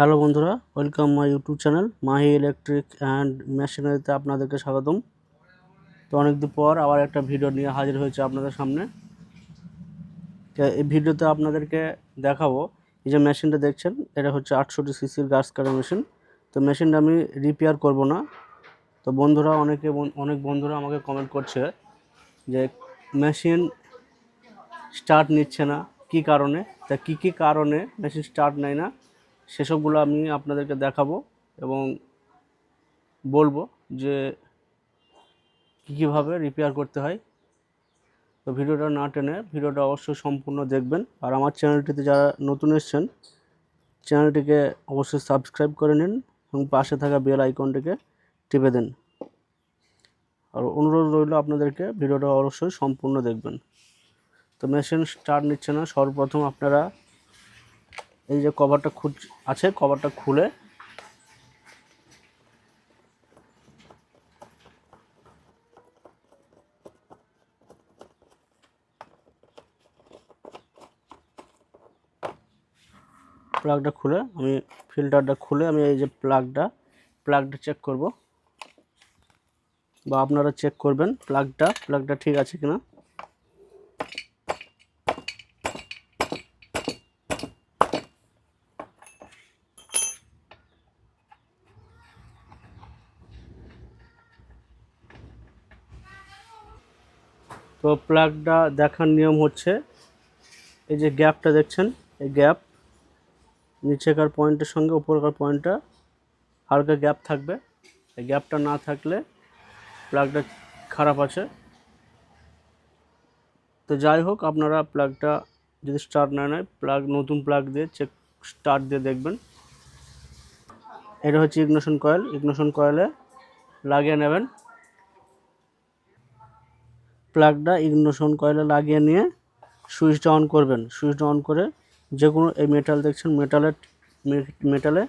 Hello বন্ধুরা welcome my YouTube channel Mahi electric and মেশিনারিতে আপনাদেরকে স্বাগতম। তো অনেকদিন পর আবার একটা ভিডিও নিয়ে হাজির হয়েছে আপনাদের সামনে। এই ভিডিওতে আপনাদেরকে দেখাবো, এই যে মেশিনটা দেখছেন, এটা হচ্ছে আটষট্টি সিসির গাছ কাটা মেশিন তো মেশিনটা আমি রিপেয়ার করব না। তো বন্ধুরা, অনেকে অনেক বন্ধুরা আমাকে কমেন্ট করছে যে মেশিন স্টার্ট নিচ্ছে না, কি কারণে? তা কী কী কারণে মেশিন স্টার্ট নেয় না? সেসবগুলো আমি আপনাদেরকে দেখাবো এবং বলব যে কী কীভাবে রিপেয়ার করতে হয়। তো ভিডিওটা না টেনে ভিডিওটা অবশ্যই সম্পূর্ণ দেখবেন। আর আমার চ্যানেলটিতে যারা নতুন এসছেন, চ্যানেলটিকে অবশ্যই সাবস্ক্রাইব করে নিন এবং পাশে থাকা বেল আইকনটিকে টিপে দিন। আর অনুরোধ রইল আপনাদেরকে ভিডিওটা অবশ্যই সম্পূর্ণ দেখবেন। তো মেশিন স্টার্ট নিচ্ছে না। সর্বপ্রথম আপনারা এই যে কভারটা খুঁজ, আছে, কভারটা খুলে। প্লাগটা খুলে, আমি ফিল্টারটা খুলে, আমি এই যে প্লাগটা প্লাগটা চেক করব। বা আপনারা চেক করবেন প্লাগটা প্লাগটা ঠিক আছে কিনা। তো প্লাগটা দেখার নিয়ম হচ্ছে, এই যে গ্যাপটা দেখছেন, এই গ্যাপ নিচেকার পয়েন্টের সঙ্গে উপরকার পয়েন্টটা হালকা গ্যাপ থাকবে। এই গ্যাপটা না থাকলে প্লাগটা খারাপ আছে। তো যাই হোক, আপনারা প্লাগটা যদি স্টার্ট না নেয় প্লাগ নতুন প্লাগ দিয়ে চেক স্টার্ট দিয়ে দেখবেন। এটা হচ্ছে ইগনোশন কয়েল ইগনোশন কয়েলে লাগিয়ে নেবেন। প্লাগটা ইগনোশন কয়েলে লাগিয়ে নিয়ে সুইচটা অন করবেন। সুইচটা অন করে যে কোনো এই মেটাল দেখছেন মেটালে মেটালে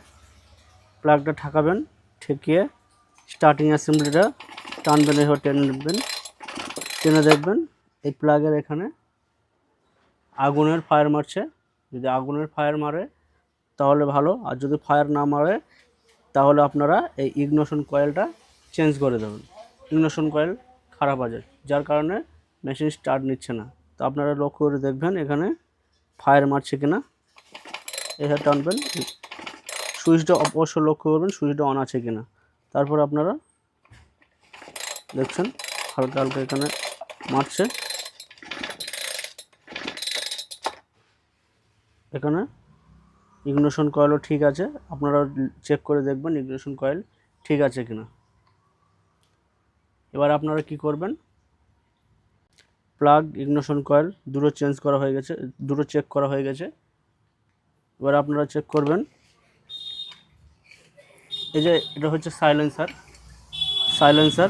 প্লাগটা ঠাকাবেন, ঠেকিয়ে স্টার্টিং অ্যাসেম্বলিটা টানবেন, এভাবে টেনে নেবেন। টেনে দেখবেন এই প্লাগের এখানে আগুনের ফায়ার মারছে। যদি আগুনের ফায়ার মারে তাহলে ভালো, আর যদি ফায়ার না মারে তাহলে আপনারা এই ইগনোশন কয়েলটা চেঞ্জ করে দেবেন। ইগনোশন কয়েল খারাপ আছে। যার কারণে মেশিন স্টার্ট নিচ্ছে না। তো আপনারা লক্ষ্য করে দেখবেন এখানে ফায়ার মারছে কিনা। এখানে টানবেন সুইচটা অবশ্য লক্ষ্য করবেন সুইচটা অন আছে কিনা। তারপর আপনারা দেখছেন হালকা হালকা এখানে মারছে। এখানে ইগনিশন কয়েলও ঠিক আছে। আপনারা চেক করে দেখবেন ইগনিশন কয়েল ঠিক আছে কিনা। এবার আপনারা কি করবেন? প্লাগ ইগনোশন কয়েল দুটো চেঞ্জ করা হয়ে গেছে, দুটো চেক করা হয়ে গেছে। এবার আপনারা চেক করবেন। এই যে এটা হচ্ছে সাইলেন্সার সাইলেন্সার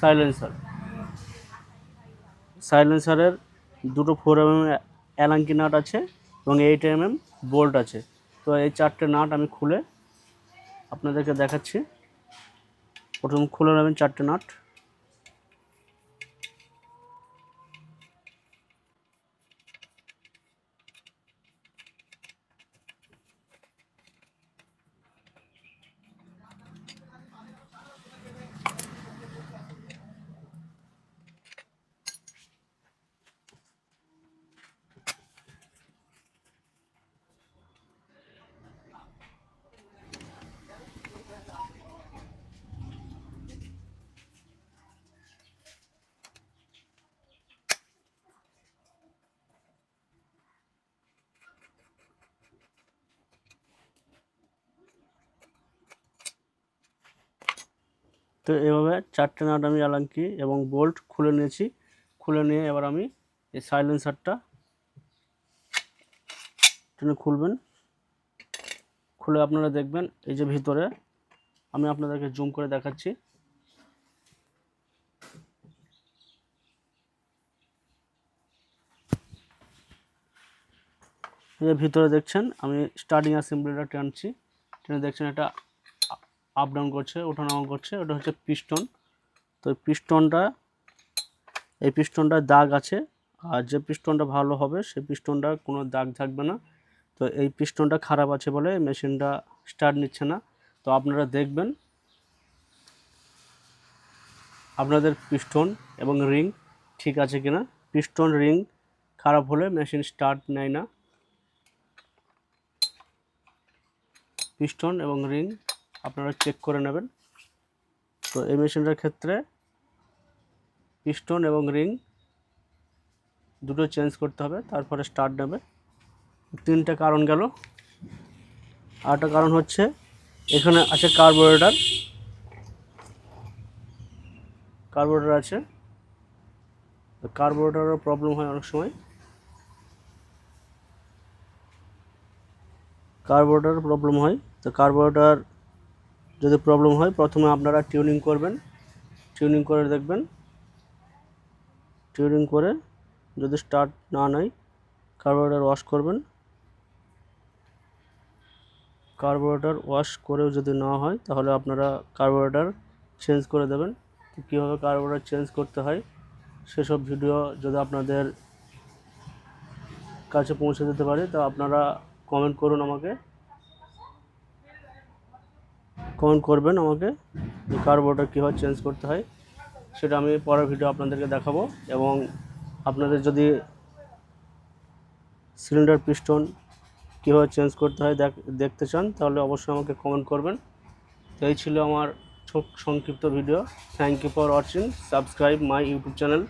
সাইলেন্সার সাইলেন্সারের দুটো four M M allen key nut আছে এবং এইট এম এম বোল্ট আছে। তো এই চারটে নাট আমি খুলে আপনাদেরকে দেখাচ্ছি। প্রথম খুলে নেবেন চারটে নাট তো এভাবে চারটে নাট আমি অ্যালাঙ্কি এবং বোল্ট খুলে নিয়েছি। খুলে নিয়ে এবার আমি এই সাইলেন্সারটা টেনে খুলবেন। খুলে আপনারা দেখবেন এই যে ভিতরে আমি আপনাদেরকে জুম করে দেখাচ্ছি। ভিতরে দেখছেন আমি স্টার্টিং অ্যাসেম্বলিটা টানছি। টেনে দেখছেন এটা আপ ডাউন করছে ওঠা ওঠানামা করছে, ওটা হচ্ছে পিস্টন তো পিস্টনটা এই পিস্টনটার দাগ আছে, আর যে পিস্টনটা ভালো হবে সেই পিস্টনটা কোনো দাগ থাকবে না। তো এই পিস্টনটা খারাপ আছে বলে মেশিনটা স্টার্ট নিচ্ছে না। তো আপনারা দেখবেন, আপনাদের পিস্টন এবং রিং ঠিক আছে কিনা। পিস্টন রিং খারাপ হলে মেশিন স্টার্ট নেয় না। পিস্টন এবং রিং আপনারা চেক করে নেবেন। তো এই মেশিনটার ক্ষেত্রে পিস্টন এবং রিং দুটো চেঞ্জ করতে হবে, তারপরে স্টার্ট নেবে। তিনটে কারণ গেল। আর একটা কারণ হচ্ছে, এখানে আছে কার্বোরেটার কার্বোরেটার আছে। কার্বোরেটারের প্রবলেম হয় অনেক সময়। কার্বোরেটার প্রবলেম হয়। তো কার্বোরেটার যদি প্রবলেম হয়, প্রথমে আপনারা টিউনিং করবেন। টিউনিং করে দেখবেন। টিউনিং করে যদি স্টার্ট না নেয় কার্বোরেটার ওয়াশ করবেন। কার্বোরেটার ওয়াশ করেও যদি না হয়, তাহলে আপনারা কার্বোরেটার চেঞ্জ করে দেবেন। কীভাবে কার্বোরেটার চেঞ্জ করতে হয়, সেসব ভিডিও যদি আপনাদের কাছে পৌঁছে দিতে পারি, তা আপনারা কমেন্ট করুন আমাকে। কমেন্ট করবেন আমাকে যে কীভাবে চেঞ্জ করতে হয়। সেটা আমি পরের ভিডিও আপনাদেরকে দেখাবো এবং আপনাদের যদি সিলিন্ডার পিস্টন কীভাবে চেঞ্জ করতে হয় দেখতে চান, তাহলে অবশ্যই আমাকে কমেন্ট করবেন। তো এই ছিল আমার ছোট সংক্ষিপ্ত video thank you for watching subscribe my YouTube channel